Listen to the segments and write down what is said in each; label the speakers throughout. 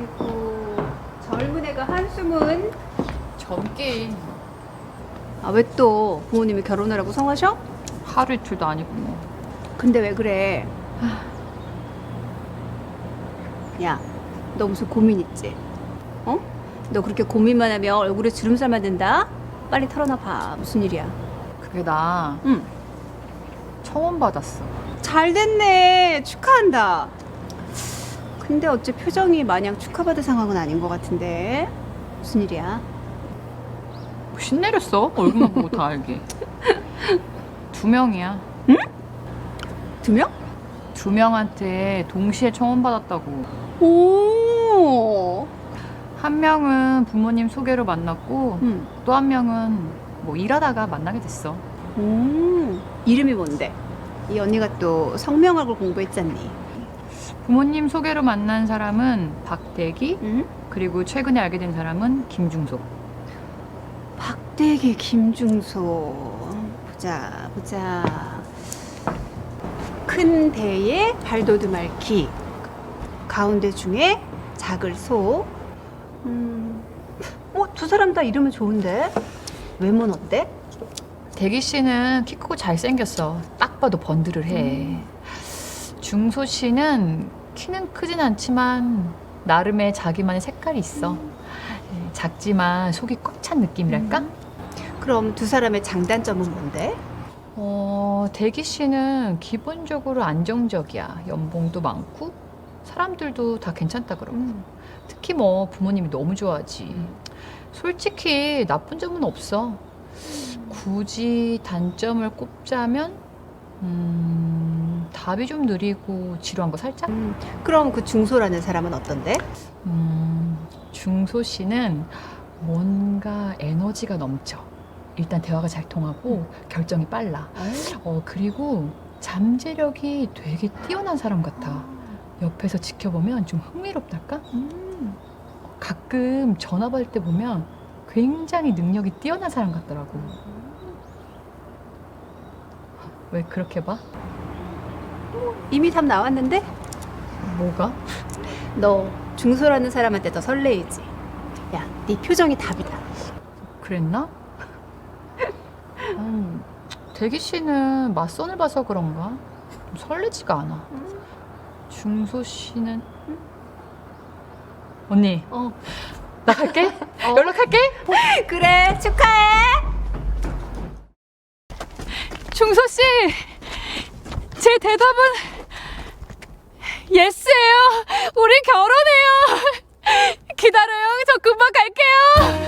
Speaker 1: 아이고 젊은 애가 한숨은
Speaker 2: 젊게
Speaker 1: 아왜 또 부모님이 결혼하라고 성하셔?
Speaker 2: 하루 이틀도 아니고 뭐.
Speaker 1: 근데 왜 그래? 야, 너 무슨 고민 있지? 어? 너 그렇게 고민만 하면 얼굴에 주름살만 든다? 빨리 털어놔 봐. 무슨 일이야?
Speaker 2: 그게 나
Speaker 1: 응.
Speaker 2: 처음 받았어.
Speaker 1: 잘 됐네. 축하한다. 근데 어째 표정이 마냥 축하받을 상황은 아닌 것 같은데. 무슨 일이야?
Speaker 2: 뭐 신내렸어? 얼굴만 보고 다 알게. 두 명이야.
Speaker 1: 두 명?
Speaker 2: 두 명한테 동시에 처음 받았다고.
Speaker 1: 오.
Speaker 2: 한 명은 부모님 소개로 만났고
Speaker 1: 음.
Speaker 2: 또 한 명은 뭐 일하다가 만나게 됐어.
Speaker 1: 음. 이름이 뭔데? 이 언니가 또 성명학을 공부했잖니.
Speaker 2: 부모님 소개로 만난 사람은 박대기
Speaker 1: 응?
Speaker 2: 그리고 최근에 알게 된 사람은 김중소.
Speaker 1: 박대기 김중소 보자 보자 큰 대에 발도드 말키 가운데 중에 작을 소 음. 어, 두 사람 다 이름은 좋은데 외모는 어때?
Speaker 2: 대기 씨는 키 크고 잘생겼어. 딱 봐도 번들을 해. 중소 씨는 키는 크진 않지만 나름의 자기만의 색깔이 있어. 예, 작지만 속이 꽉 찬 느낌이랄까?
Speaker 1: 그럼 두 사람의 장단점은 뭔데?
Speaker 2: 어, 대기 씨는 기본적으로 안정적이야. 연봉도 많고 사람들도 다 괜찮다 그러고. 특히 뭐 부모님이 너무 좋아하지. 솔직히 나쁜 점은 없어. 굳이 단점을 꼽자면 음, 답이 좀 느리고 지루한 거 살짝?
Speaker 1: 음, 그럼 그 중소라는 사람은 어떤데?
Speaker 2: 음, 중소 씨는 뭔가 에너지가 넘쳐. 일단 대화가 잘 통하고 결정이 빨라. 어, 그리고 잠재력이 되게 뛰어난 사람 같아. 옆에서 지켜보면 좀 흥미롭달까?
Speaker 1: 음.
Speaker 2: 가끔 전화 받을 때 보면 굉장히 능력이 뛰어난 사람 같더라고. 왜 그렇게 봐?
Speaker 1: 이미 답 나왔는데?
Speaker 2: 뭐가?
Speaker 1: 너 중소라는 사람한테 더 설레이지? 야, 네 표정이 답이다.
Speaker 2: 그랬나? 음, 대기 씨는 맞선을 봐서 그런가? 좀 설레지가 않아. 중소 씨는 언니,
Speaker 1: 어.
Speaker 2: 나 갈게. 연락할게.
Speaker 1: 그래, 축하해.
Speaker 2: 중소 씨, 제 대답은 예스예요. 우리 결혼해요. 기다려요. 저 금방 갈게요.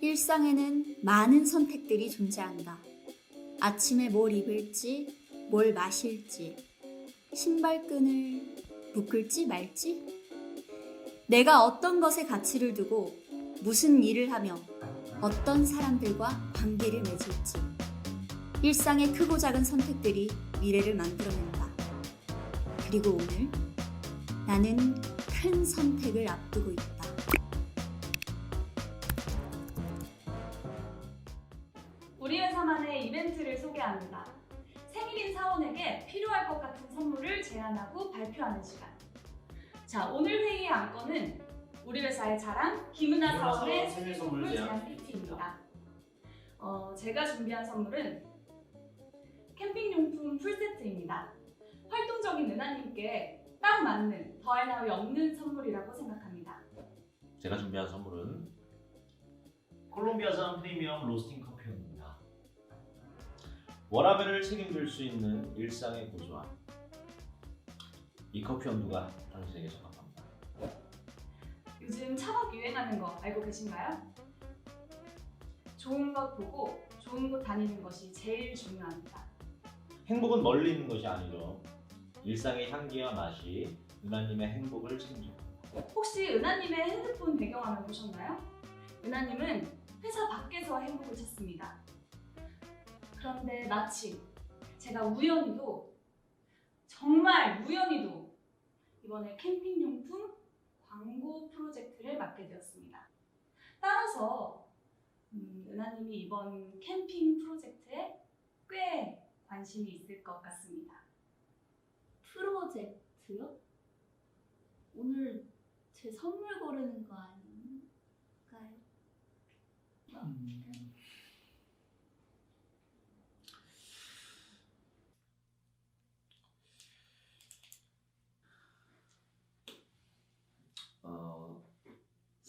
Speaker 3: 일상에는 많은 선택들이 존재한다. 아침에 뭘 입을지, 뭘 마실지, 신발끈을 묶을지 말지, 내가 어떤 것에 가치를 두고 무슨 일을 하며 어떤 사람들과 관계를 맺을지, 일상의 크고 작은 선택들이 미래를 만들어낸다. 그리고 오늘 나는 큰 선택을 앞두고 있다.
Speaker 4: 우리 회사만의 이벤트를 소개합니다. 선물을 제안하고 발표하는 시간. 자, 오늘 회의의 안건은 우리 회사의 자랑 김은아 사원의
Speaker 5: 사원
Speaker 4: 생일 선물 제안 세트입니다. 어, 제가 준비한 선물은 캠핑용품 풀세트입니다. 활동적인 은하님께 딱 맞는 더할 나위 없는 선물이라고 생각합니다.
Speaker 5: 제가 준비한 선물은 콜롬비아산 프리미엄 로스팅 커피입니다. 워라벨을 책임질 수 있는 일상의 고소함. 이 커피 온도가 당신에게 적합합니다.
Speaker 4: 요즘 차박 유행하는 거 알고 계신가요? 좋은 것 보고 좋은 곳 다니는 것이 제일 중요합니다.
Speaker 5: 행복은 멀리 있는 것이 아니죠. 일상의 향기와 맛이 은하님의 행복을 책임집니다.
Speaker 4: 혹시 은하님의 핸드폰 배경화면 보셨나요? 은하님은 회사 밖에서 행복을 찾습니다. 그런데 마침 제가 우연히도 정말 우연히도 이번에 캠핑용품 광고 프로젝트를 맡게 되었습니다. 따라서 음, 은하님이 이번 캠핑 프로젝트에 꽤 관심이 있을 것 같습니다.
Speaker 3: 프로젝트요? 오늘 제 선물 고르는 거 아닌가요?
Speaker 5: 어,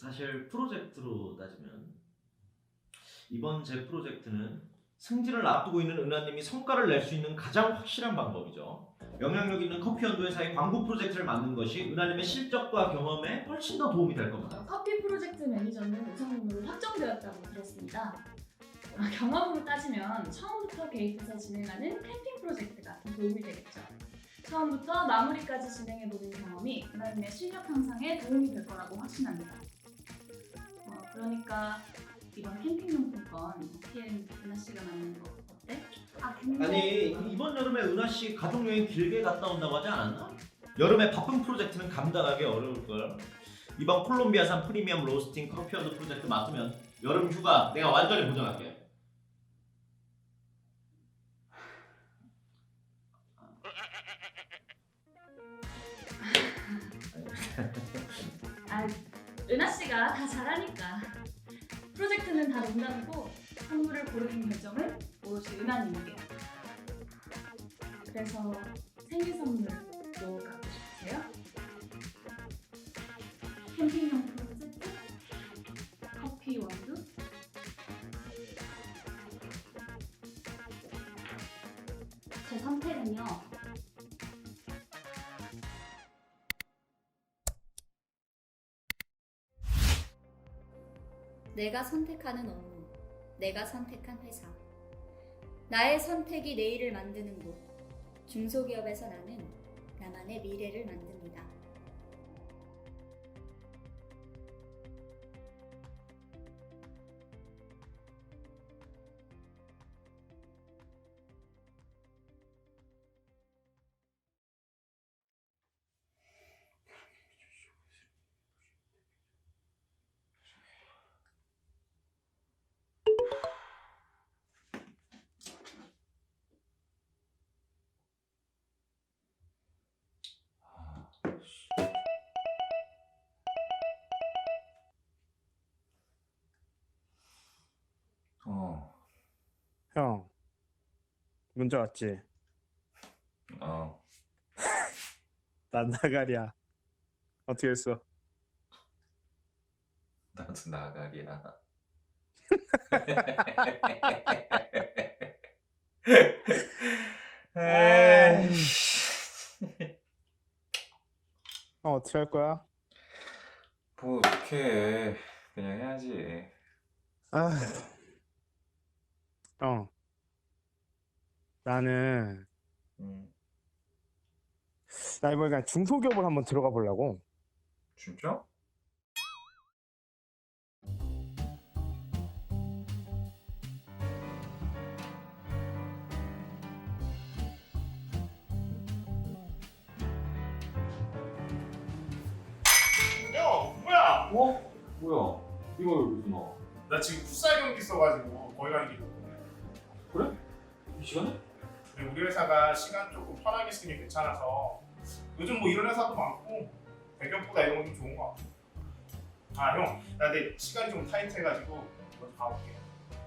Speaker 5: 사실 프로젝트로 따지면 이번 제 프로젝트는 승진을 앞두고 있는 은하님이 성과를 낼 수 있는 가장 확실한 방법이죠. 영향력 있는 커피 연도 회사의 광고 프로젝트를 만든 것이 은하님의 실적과 경험에 훨씬 더 도움이 될 겁니다.
Speaker 4: 커피 프로젝트 매니저는 우선으로 확정되었다고 들었습니다. 아, 경험으로 따지면 처음부터 개입해서 진행하는 캠핑 프로젝트가 더 도움이 되겠죠. 처음부터 마무리까지 진행해보는 경험이 은하님의 실력 향상에 도움이 될 거라고 확신합니다. 어, 그러니까 이번 캠핑용품 건 PM 은하 씨가 만든 거 어때? 아 근데
Speaker 5: 아니 이번 여름에 은하 씨 가족 여행 길게 갔다 온다고 하지 않았나? 여름에 바쁜 프로젝트는 감당하기 어려울 걸. 이번 콜롬비아산 프리미엄 로스팅 커피 연도 프로젝트 맡으면 여름 휴가 내가 완전히 보장할게.
Speaker 4: 은하 씨가 다 잘하니까 프로젝트는 다 농담이고 선물을 고르는 결정은 오롯이 은하님에게. 그래서 생일 선물 뭐 갖고 싶으세요? 캠핑용품 세트? 커피 원두?
Speaker 3: 제 선택은요. 내가 선택하는 업무, 내가 선택한 회사. 나의 선택이 내일을 만드는 곳. 중소기업에서 나는 나만의 미래를 만듭니
Speaker 6: 형, 문제 왔지?
Speaker 7: 어,
Speaker 6: 난 나가리야. 어떻게 했어?
Speaker 7: 나도 나가리야.
Speaker 6: 어, 어떻게 할 거야?
Speaker 7: 뭐 어떡해. 그냥 해야지.
Speaker 6: 아, 형, 나는
Speaker 7: 음,
Speaker 6: 나 이번에 그냥 중소기업을 한번 들어가 보려고.
Speaker 7: 진짜?
Speaker 8: 형 뭐야?
Speaker 7: 어? 뭐야? 이거 여기서 나와?
Speaker 8: 나 지금 풋살 경기 있어가지고 거기 가는 길이거든.
Speaker 7: 그래? 이 시간에?
Speaker 8: 근데 우리 회사가 시간 조금 편하게 쓰니 괜찮아서 요즘 뭐 이런 회사도 많고 대기업보다 이런 건 좀 좋은 것 같아. 아 형, 나 근데 시간이 좀 타이트해가지고 먼저 가볼게.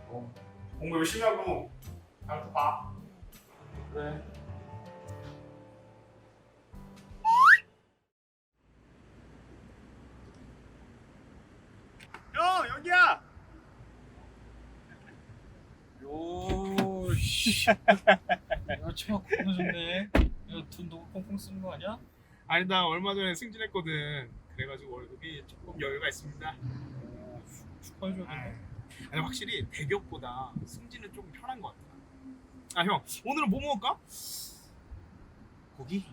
Speaker 7: 어.
Speaker 8: 공부 열심히 하고 다음에 또 봐.
Speaker 7: 그래.
Speaker 8: 형 여기야.
Speaker 9: 씨. 야, 치마 끊어졌네. 야, 돈 너무 꽁꽁 쓰는 거 아니야?
Speaker 8: 아니 나 얼마 전에 승진했거든. 그래가지고 월급이 조금 여유가 있습니다.
Speaker 9: 오, 축하해줘야
Speaker 8: 아. 아니 확실히 대기업보다 승진은 조금 편한 것 같아. 아 형, 오늘은 뭐 먹을까? 고기?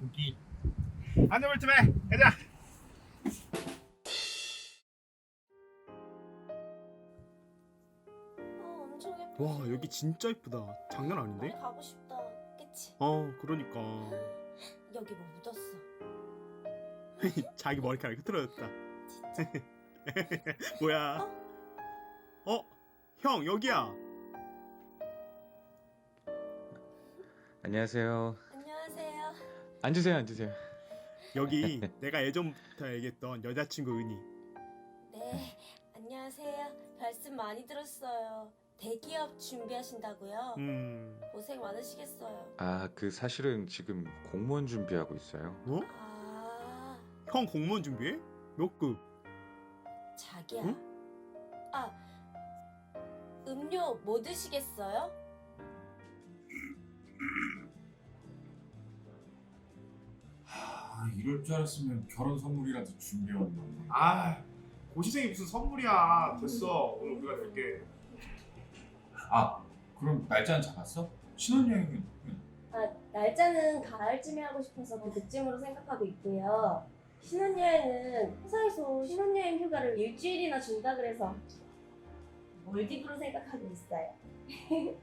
Speaker 8: 고기. 안녕 팀에 가자.
Speaker 6: 와, 여기 진짜 이쁘다. 장난 아닌데?
Speaker 10: 가고 싶다. 그치?
Speaker 6: 어, 그러니까.
Speaker 10: 여기 뭐 묻었어.
Speaker 6: 자기 머리카락이 흐트러졌다.
Speaker 10: 진짜.
Speaker 6: 뭐야? 어? 형 여기야.
Speaker 9: 안녕하세요.
Speaker 10: 안녕하세요.
Speaker 9: 앉으세요, 앉으세요.
Speaker 6: 여기 내가 예전부터 얘기했던 여자친구 은희.
Speaker 10: 네, 안녕하세요. 말씀 많이 들었어요. 대기업 준비하신다고요?
Speaker 6: 음.
Speaker 10: 고생 많으시겠어요.
Speaker 9: 아, 그 사실은 지금 공무원 준비하고 있어요.
Speaker 6: 어?
Speaker 10: 아,
Speaker 6: 형 공무원 준비해? 몇 급?
Speaker 10: 자기야.
Speaker 6: 응?
Speaker 10: 아, 음료 뭐 드시겠어요?
Speaker 7: 아, 이럴 줄 알았으면 결혼 선물이라도 준비해왔나.
Speaker 8: 아 고시생이 무슨 선물이야. 됐어. 오늘 우리가 될게.
Speaker 7: 아, 그럼 날짜는 잡았어? 신혼여행은?
Speaker 10: 아, 날짜는 가을쯤에 하고 싶어서 그 그쯤으로 생각하고 있고요. 신혼여행은 회사에서 신혼여행 휴가를 일주일이나 준다 그래서 몰디브로 생각하고 있어요.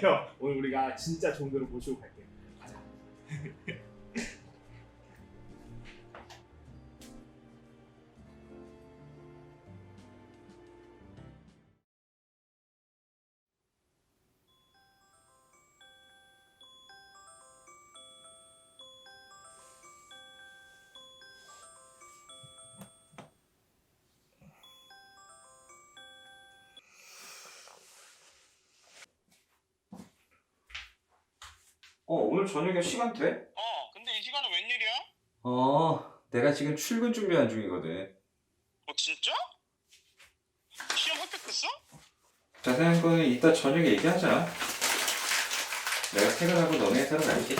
Speaker 8: 형 오늘 우리가 진짜 좋은 데로 모시고 갈게. 가자.
Speaker 7: 어, 오늘 저녁에 시간 돼?
Speaker 11: 어, 근데 이 시간은 웬일이야?
Speaker 7: 어, 내가 지금 출근 준비한 중이거든.
Speaker 11: 어, 진짜? 시험 합격했어?
Speaker 7: 자세한 거는 이따 저녁에 얘기하자. 내가 퇴근하고 너네 회사로 갈게.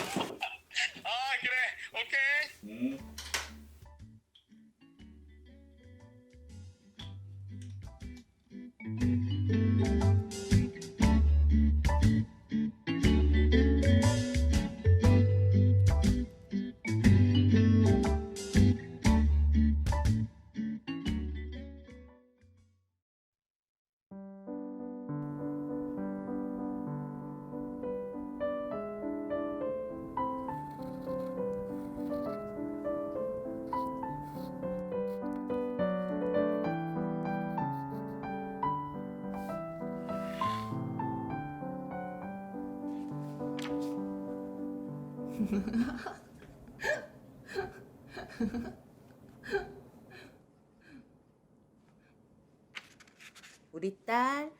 Speaker 12: 우리 딸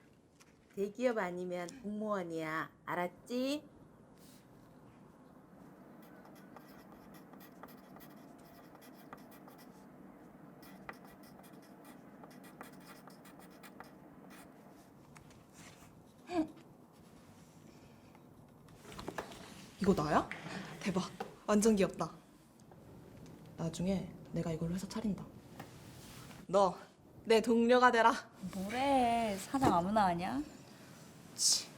Speaker 12: 대기업 아니면 공무원이야. 알았지?
Speaker 13: 이거 나야? 대박. 완전 귀엽다. 나중에 내가 이걸로 회사 차린다. 너 내 동료가 되라.
Speaker 3: 뭐래 사장 아무나 아냐?
Speaker 13: 치.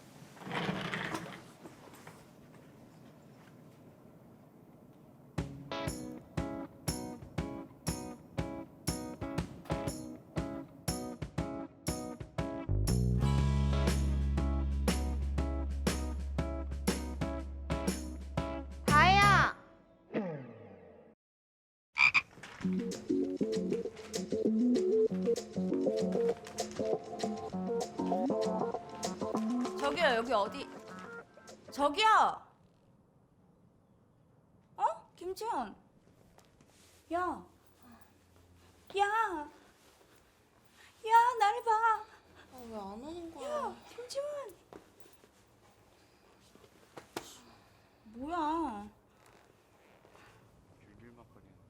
Speaker 1: 다혜야.
Speaker 12: 여기 어디? 저기요.
Speaker 3: 어? 김지현. 야. 야. 야, 나를 봐.
Speaker 13: 왜안 오는 거야?
Speaker 3: 야, 김지현. 뭐야?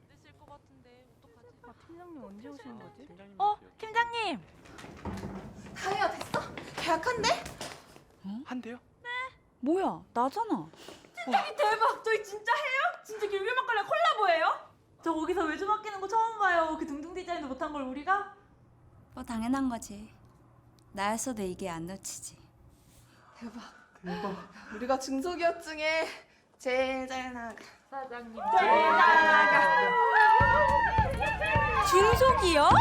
Speaker 13: 늦을 것 같은데 어떡하지? 팀장님 언제 오시는 거지?
Speaker 12: 어, 팀장님.
Speaker 13: 다혜야 됐어? 계약한대?
Speaker 9: 한대요?
Speaker 3: 뭐야? 나잖아.
Speaker 12: 대박. 저희 진짜 해요? 진짜 길게 막걸리 콜라보예요? 저 거기서 외주 맡기는 거 처음 봐요. 그 둥둥 디자인도 못한 걸 우리가?
Speaker 3: 뭐 당연한 거지. 나였어도 이게 안 놓치지.
Speaker 13: 대박. 우리가 중소기업 중에 제일 잘 나가.
Speaker 12: 사장님.
Speaker 3: 중소기업?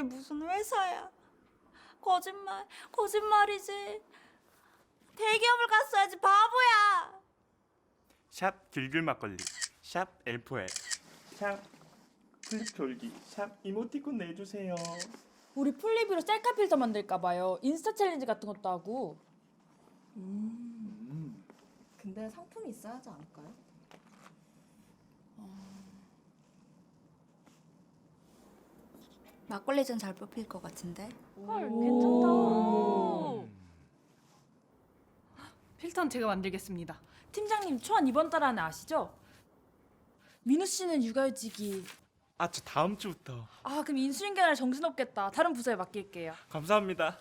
Speaker 12: 회사야. 거짓말, 거짓말이지. 대기업을 갔어야지 바보야.
Speaker 9: 샵 길글 막걸리 샵 엘포엘 샵 플립 졸기 샵 이모티콘 내주세요
Speaker 12: 우리 풀리뷰로 셀카 필터 만들까 봐요. 인스타 챌린지 같은 것도 하고.
Speaker 13: 음. 근데 상품이 있어야 하지 않을까요?
Speaker 3: 막걸리 잔잘 뽑힐 것 같은데.
Speaker 12: 헐, 괜찮다.
Speaker 14: 필터는 제가 만들겠습니다.
Speaker 12: 팀장님 초안 이번 달 안에 아시죠? 민우 씨는 육아휴직이.
Speaker 9: 아 저 다음 주부터
Speaker 12: 아 그럼 인수인 개날 정신 없겠다. 다른 부서에 맡길게요.
Speaker 9: 감사합니다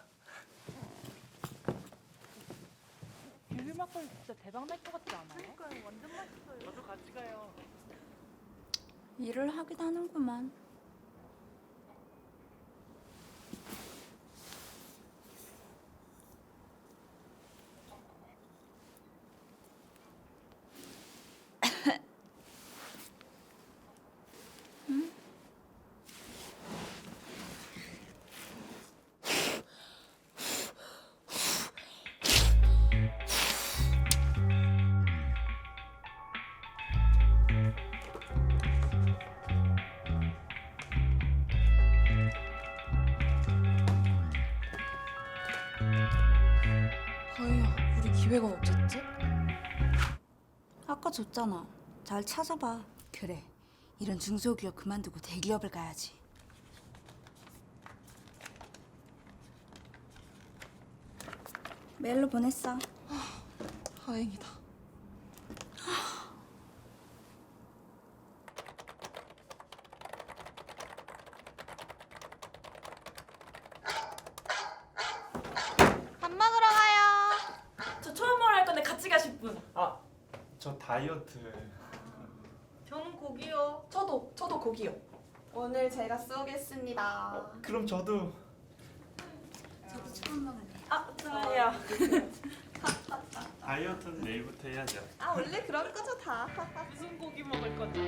Speaker 12: 귤 막걸리 진짜 대박 날 것 같지 않아요? 그러니까요, 완전 맛있어요.
Speaker 9: 저도 같이 가요
Speaker 3: 일을 하긴 하는구만.
Speaker 13: 기획안 어쨌지?
Speaker 3: 아까 줬잖아. 잘 찾아봐. 그래. 이런 중소기업 그만두고 대기업을 가야지. 메일로 보냈어.
Speaker 13: 다행이다.
Speaker 12: 밥 먹으러 가요. 저 초음몰 할 건데 같이 가실 분.
Speaker 9: 저 다이어트
Speaker 12: 저는 고기요.
Speaker 13: 저도, 저도 고기요. 오늘 제가 쏘겠습니다.
Speaker 9: 그럼 저도
Speaker 3: 저도 처음 먹을래.
Speaker 12: 아 좋아요.
Speaker 9: 다이어트는 내일부터 해야죠
Speaker 13: 아, 원래 그런 거죠, 다.
Speaker 12: 무슨 고기 먹을 거죠?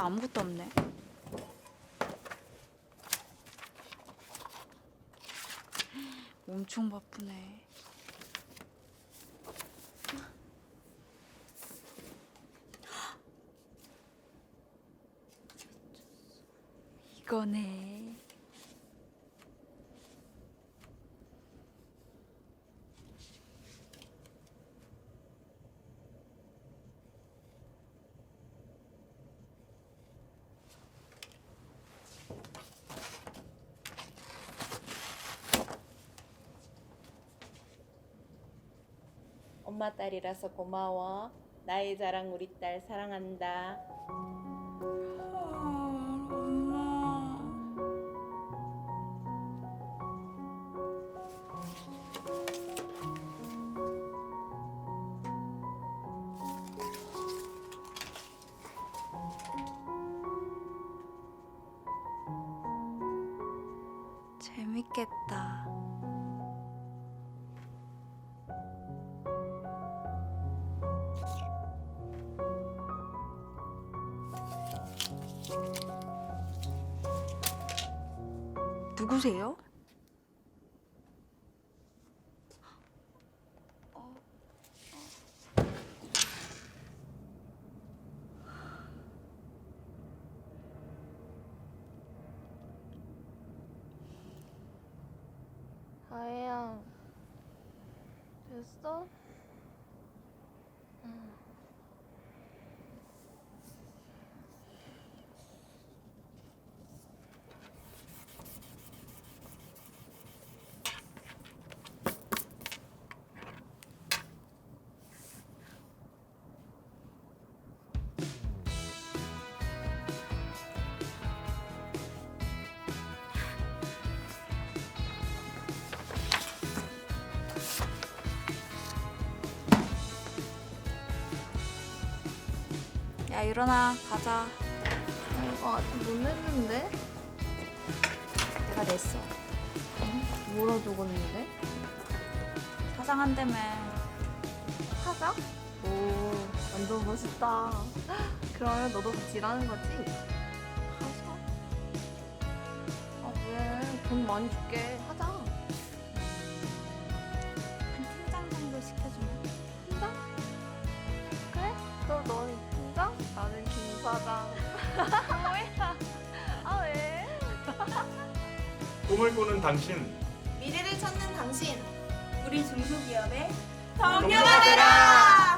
Speaker 3: 아무것도 없네. 엄청 바쁘네. 이거네.
Speaker 15: 엄마 딸이라서 고마워. 나의 자랑 우리 딸 사랑한다.
Speaker 3: 재밌겠다. 누구세요?
Speaker 16: 야
Speaker 3: 일어나 가자.
Speaker 13: 이거 아직 못 냈는데?
Speaker 3: 내가 냈어.
Speaker 13: 뭐라 적었는데?
Speaker 3: 사장 한다며.
Speaker 13: 사장? 오, 완전 멋있다. 그러면 너도 같이 일하는 거지? 사장? 아, 왜? 돈 많이 줄게. 하 뭐야? 아, 왜?
Speaker 17: 꿈을 꾸는 당신
Speaker 13: 미래를 찾는 당신.
Speaker 3: 우리 중소기업의
Speaker 17: 동료가 되라!
Speaker 13: 우!